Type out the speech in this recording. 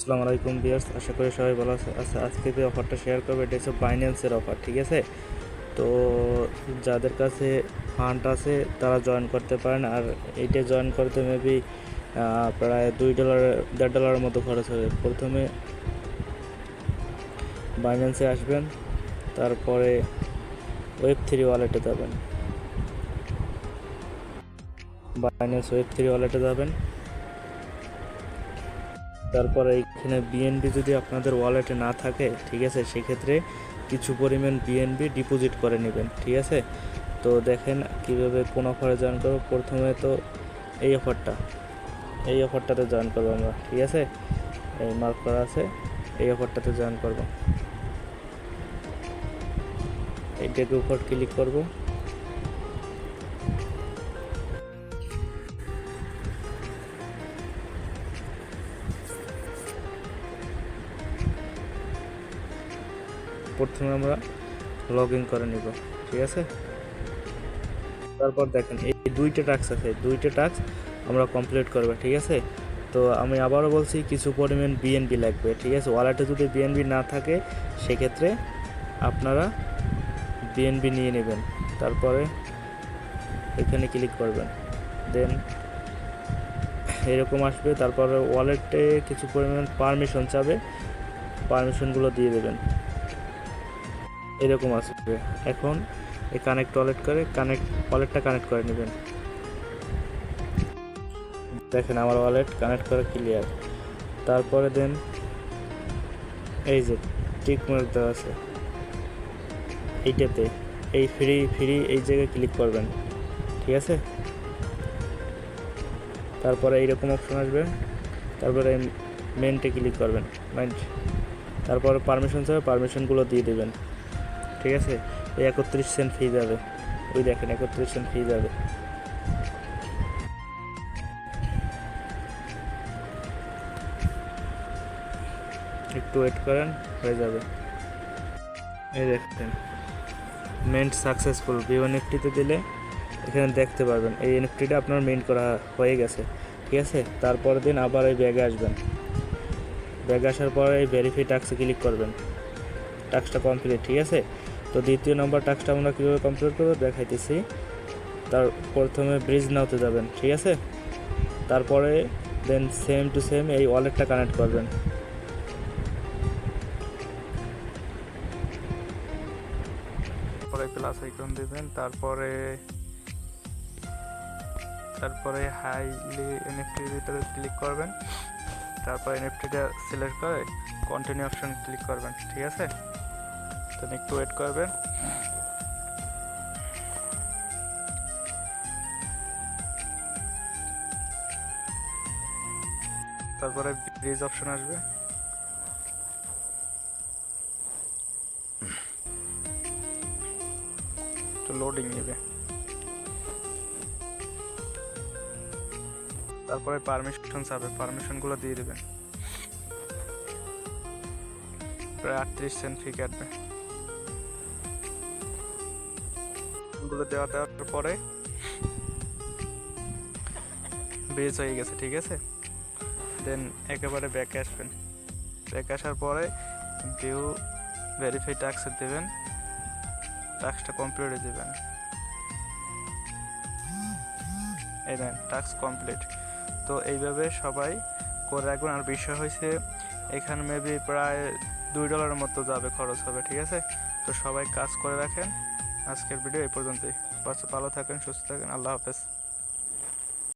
আসসালামু আলাইকুম বিয়ার্স আশা করি সবাই ভালো আছে। আচ্ছা আজকে যে অফারটা শেয়ার করবে, এটা হচ্ছে বাইন্যান্সের অফার ঠিক আছে? তো যাদের কাছে ফান্ড আছে, তারা জয়েন করতে পারেন। আর এইটা জয়েন করতে মেবি প্রায় দুই ডলার দেড় ডলারের মতো খরচ হবে। প্রথমে বাইন্যান্সে আসবেন, তারপরে ওয়েব থ্রি ওয়ালেটে যাবেন। বাইন্যান্স ওয়েব থ্রি ওয়ালেটে যাবেন। তারপরে এইখানে বিএনবি যদি আপনাদের ওয়ালেটে না থাকে, ঠিক আছে, সেক্ষেত্রে কিছু পরিমাণ বিএনবি ডিপোজিট করে নেবেন, ঠিক আছে? তো দেখেন কীভাবে কোন অফারে জয়েন করব। প্রথমে তো এই অফারটা এই অফারটাতে জয়েন করব আমরা, ঠিক আছে? এই মার্ক করা আছে, এই অফারটাতে জয়েন করব। এইটাকে উপর ক্লিক করব। প্রথমে আমরা লগ ইন করে নিব, ঠিক আছে? তারপর দেখেন, এই দুইটা টাস্ক আছে দুইটা টাস্ক আমরা কমপ্লিট করব, ঠিক আছে? তো আমি আবারও বলছি, কিছু পরিমাণ বিএনবি লাগবে, ঠিক আছে? ওয়ালেটে যদি বিএনবি না থাকে, সেক্ষেত্রে আপনারা বিএনবি নিয়ে নেবেন। তারপরে এখানে ক্লিক করবেন। দেন এরকম আসবে, তারপরে ওয়ালেটে কিছু পরিমাণ পারমিশন চাবে, পারমিশনগুলো দিয়ে দেবেন। এরকম আসবে। এখন এই কানেক্ট ওয়ালেট করে কানেক্ট ওয়ালেটটা কানেক্ট করে নেবেন। দেখেন আমার ওয়ালেট কানেক্ট করা ক্লিয়ার তারপরে দেন, এই যে টিক মার্ক দেওয়া আছে। এইটাতে, এই ফ্রি ফ্রি এই জায়গায় ক্লিক করবেন। ঠিক আছে? তারপরে এইরকম অপশন আসবে। তারপরে মেনটে ক্লিক করবেন। মেন্ট তারপরে পারমিশন চাবে পারমিশনগুলো দিয়ে দেবেন। ঠিক আছে? এই একত্রিশ সেন্ট ফি যাবে। ওই দেখেন, একত্রিশ সেন্ট ফি যাবে। একটু ওয়েট করেন, হয়ে যাবে। এই দেখেন মেন্ট সাকসেসফুল ভিভো নিফটিতে দিলে এখানে দেখতে পারবেন, এই এনএফটিটা আপনার মেন্ট করা হয়ে গেছে, ঠিক আছে? তারপর দিন আবার এই ব্যাগে আসবেন। ব্যাগে আসার পর এই ভেরিফাই টাক্সে ক্লিক করবেন। টাক্সটা কমপ্লিট ঠিক আছে? তো দ্বিতীয় নম্বর টাস্কটা আমরা কীভাবে কমপ্লিট করব দেখাইতেছি। তার প্রথমে ব্রিজ নাওতে যাবেন, ঠিক আছে? তারপরে দেন সেম টু সেম এই ওয়ালেটটা কানেক্ট করবেন। পরে প্লাস আইকন দিবেন, তারপরে তারপরে হাইলি এনএফটির ভিতরে ক্লিক করবেন। তারপর এনএফটিটা সিলেক্ট করে কন্টিনিউ অপশন ক্লিক করবেন, ঠিক আছে? তো একটু ওয়েট করবেন। তারপরে ব্রিজ অপশন আসবে। একটু লোডিং নেবে। তারপরে পারমিশন চাবে পারমিশনগুলো দিয়ে দেবেন। প্রায় আটত্রিশ সেন্ট ফি কাটবে। গুলো দেওয়া দেওয়ার পরে ব্রিজ হয়ে গেছে, ঠিক আছে? দেন একেবারে ব্যাকে আসবেন। ব্যাকে আসার পরে ভিউ ভেরিফাই টাক্স দেবেন। টাক্সটা কমপ্লিট হয়ে দেবেন এই দেন টাস্ক কমপ্লিট তো এইভাবে সবাই করে রাখবেন। আর বিষয় হয়েছে, এখানে মেবি প্রায় দুই ডলারের মতো যাবে খরচ হবে, ঠিক আছে? তো সবাই কাজ করে রাখেন। আজকের ভিডিও এই পর্যন্তই। বাচ্চা ভালো থাকেন সুস্থ থাকেন আল্লাহ হাফেজ।